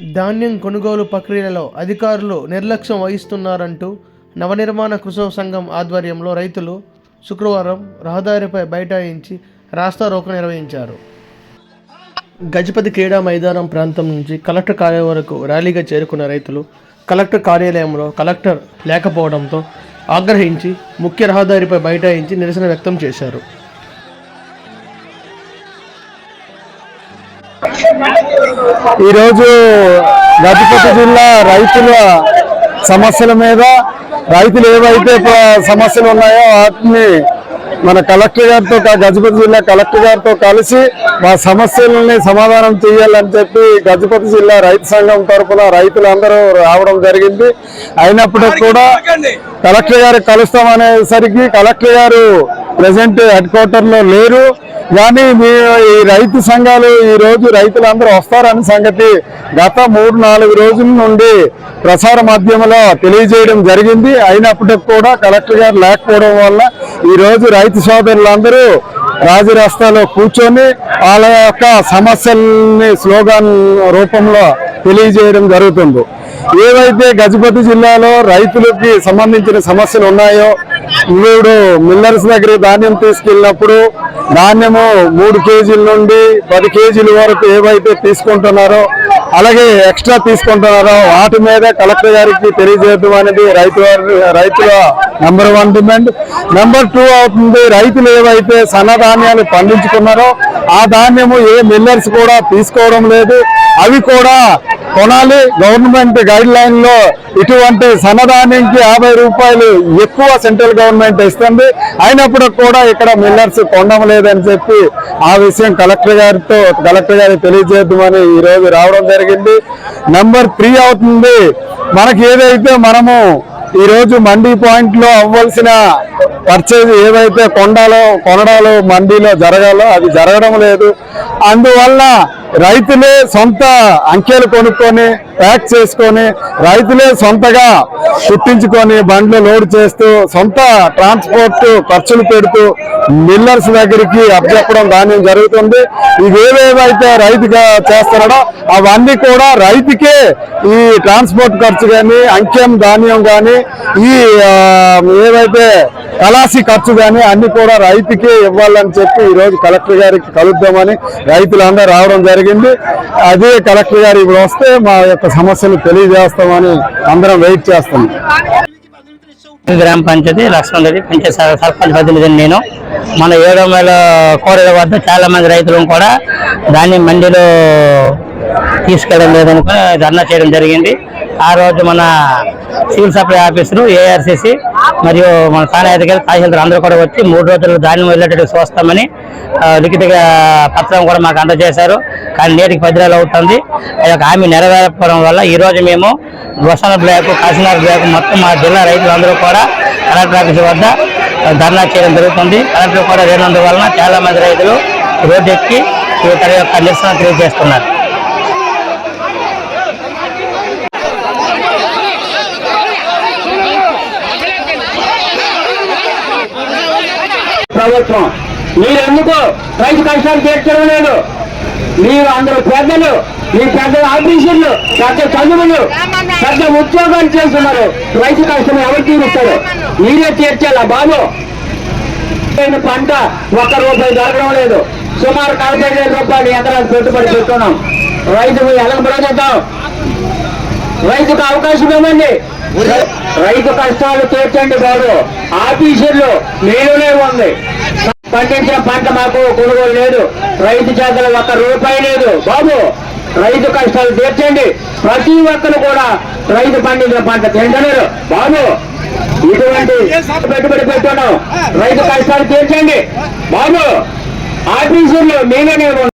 ధాన్యం కొనుగోలు ప్రక్రియలో అధికారులు నిర్లక్ష్యం వహిస్తున్నారంటూ నవనిర్మాణ కృషి సంఘం ఆధ్వర్యంలో రైతులు శుక్రవారం రహదారిపై బైఠాయించి రాస్తారోకో నిర్వహించారు. గజపతి క్రీడా మైదానం ప్రాంతం నుంచి కలెక్టర్ కార్యాలయం వరకు ర్యాలీగా చేరుకున్న రైతులు కలెక్టర్ కార్యాలయంలో కలెక్టర్ లేకపోవడంతో ఆగ్రహించి ముఖ్య రహదారిపై బైఠాయించి నిరసన వ్యక్తం చేశారు. ఈరోజు గజపతి జిల్లా రైతుల సమస్యల మీద రైతులు ఏవైతే సమస్యలు ఉన్నాయో వాటిని మన కలెక్టర్ గారితో గజపతి జిల్లా కలెక్టర్ గారితో కలిసి మా సమస్యలని సమాధానం చేయాలని చెప్పి గజపతి జిల్లా రైతు సంఘం తరఫున రైతులందరూ రావడం జరిగింది. అయినప్పటికీ కూడా కలెక్టర్ గారు కలుస్తామనేసరికి కలెక్టర్ గారు ప్రజెంట్ హెడ్ క్వార్టర్లో లేరు. కానీ మీ ఈ రైతు సంఘాలు ఈ రోజు రైతులందరూ వస్తారని సంగతి గత మూడు నాలుగు రోజుల నుండి ప్రసార మాధ్యమంలో తెలియజేయడం జరిగింది. అయినప్పటికీ కూడా కలెక్టర్ గారు లేకపోవడం వల్ల ఈరోజు రైతు సోదరులందరూ రాజరస్తాలో కూర్చొని వాళ్ళ యొక్క సమస్యల్ని స్లోగాన్ రూపంలో తెలియజేయడం జరుగుతుంది. ఏవైతే గజపతి జిల్లాలో రైతులకి సంబంధించిన సమస్యలు ఉన్నాయో మూడు మిల్లర్స్ దగ్గర ధాన్యం తీసుకెళ్ళినప్పుడు ధాన్యము మూడు కేజీల నుండి పది కేజీల వరకు ఏవైతే తీసుకుంటున్నారో అలాగే ఎక్స్ట్రా తీసుకుంటున్నారో వాటి మీద కలెక్టర్ గారికి తెలియజేయడం అనేది రైతు వారి- రైతుల number one demand. Number two అవుతుంది రైతులు ఏవైతే సన్నధాన్యాలు పండించుకున్నారో ఆ ధాన్యము ఏ మిల్లర్స్ కూడా తీసుకోవడం లేదు. అవి కూడా కొనాలి. గవర్నమెంట్ గైడ్ లైన్లో ఇటువంటి సన్నదానికి యాభై రూపాయలు ఎక్కువ సెంట్రల్ గవర్నమెంట్ ఇస్తుంది. అయినప్పుడు కూడా ఇక్కడ మిల్లర్స్ కొనడం లేదని చెప్పి ఆ విషయం కలెక్టర్ గారితో కలెక్టర్ గారికి తెలియజేద్దామని ఈ రోజు రావడం జరిగింది. నంబర్ త్రీ అవుతుంది. మనకి ఏదైతే మనము ఈ రోజు మండీ పాయింట్లో అవ్వాల్సిన పర్చేజ్ ఏవైతే కొండాలో కొనడాలో మండీలో జరగాలో అది జరగడం లేదు. అందువల్ల రైతులే సొంత అంకెలు కొనుక్కొని ప్యాక్ చేసుకొని రైతులే సొంతగా పుట్టించుకొని బండ్లు లోడ్ చేస్తూ సొంత ట్రాన్స్పోర్ట్ ఖర్చులు పెడుతూ మిల్లర్స్ దగ్గరికి అప్పచెప్పడం ధాన్యం జరుగుతుంది. ఇవేవేవైతే రైతుగా చేస్తున్నాడో అవన్నీ కూడా రైతుకే ఈ ట్రాన్స్పోర్ట్ ఖర్చు కానీ అంకెం ధాన్యం కానీ ఈ ఏవైతే కలాసి ఖర్చు కానీ అన్ని కూడా రైతుకే ఇవ్వాలని చెప్పి ఈరోజు కలెక్టర్ గారికి కలుద్దామని రైతులందరూ రావడం జరిగింది. అదే కలెక్టర్ గారు ఇప్పుడు వస్తే మా యొక్క సమస్యలు తెలియజేస్తామని అందరం వెయిట్ చేస్తాం గ్రామ పంచాయతీ లక్ష్మణ్ రెడ్డి పంచాయతీ సర్పంచ్ ప్రతినిధిని నేను. మన ఏడో వేల కోడల వద్ద చాలా మంది రైతులు కూడా దాన్ని మండిలో తీసుకెళ్ళడం లేదనుకుని ధర్నా చేయడం జరిగింది. ఆ రోజు మన సివిల్ సప్లై ఆఫీసులు ఏఆర్సీసీ మరియు మన స్థానిక అధికారులు తహసీల్దార్ అందరూ కూడా వచ్చి మూడు రోజులు ధాన్యం వెళ్ళేటట్టు చూస్తామని లిఖిత పత్రం కూడా మాకు అందజేశారు. కానీ నేటికి పది రోజులు అవుతుంది. ఆ యొక్క హామీ నెరవేరకపోవడం వల్ల ఈరోజు మేము వసన బ్లాక్ కాశీనాథ్ బ్లాక్ మొత్తం మా జిల్లా రైతులందరూ కూడా కలెక్టర్ ఆఫీస్ వద్ద ధర్నా చేయడం జరుగుతుంది. కలెక్టర్ కూడా లేనందువలన చాలామంది రైతులు రోడ్డెక్కి తన యొక్క నిరసన తెలియజేస్తున్నారు. ప్రభుత్వం మీరు ఎందుకు రైతు కష్టాలు తీర్చడం లేదు? మీరు అందరూ పెద్దలు మీ పెద్ద ఆఫీసర్లు పెద్ద చదువులు పెద్ద ఉద్యోగాలు చేస్తున్నారు. రైతు కష్టం ఎవరు తీరుస్తారు? మీరే తీర్చాలా బాబు? పంట ఒక్క రూపాయి దొరకడం లేదు. సుమారు నలభై వేల రూపాయలు ఎకరాలు పెట్టుబడి పెట్టున్నాం రైతుకు ఎలా బ్రతుకుతాం రైతుకు అవకాశం ఇవ్వండి రైతు కష్టాలు తీర్చండి బాబు. ఆఫీసర్లు మీలోనే ఉంది. పండించిన పంట మాకు కొనుగోలు లేదు. రైతు చేతలు ఒక్క రూపాయి లేదు. బాబు రైతు కష్టాలు తీర్చండి. ప్రతి ఒక్కరు కూడా రైతు పండించిన పంట తింటలేరు బాబు ఇటువంటి పెట్టుబడి పెట్టున్నాం రైతు కష్టాలు తీర్చండి. బాబు ఆఫీసర్లు మీలోనే ఉంది.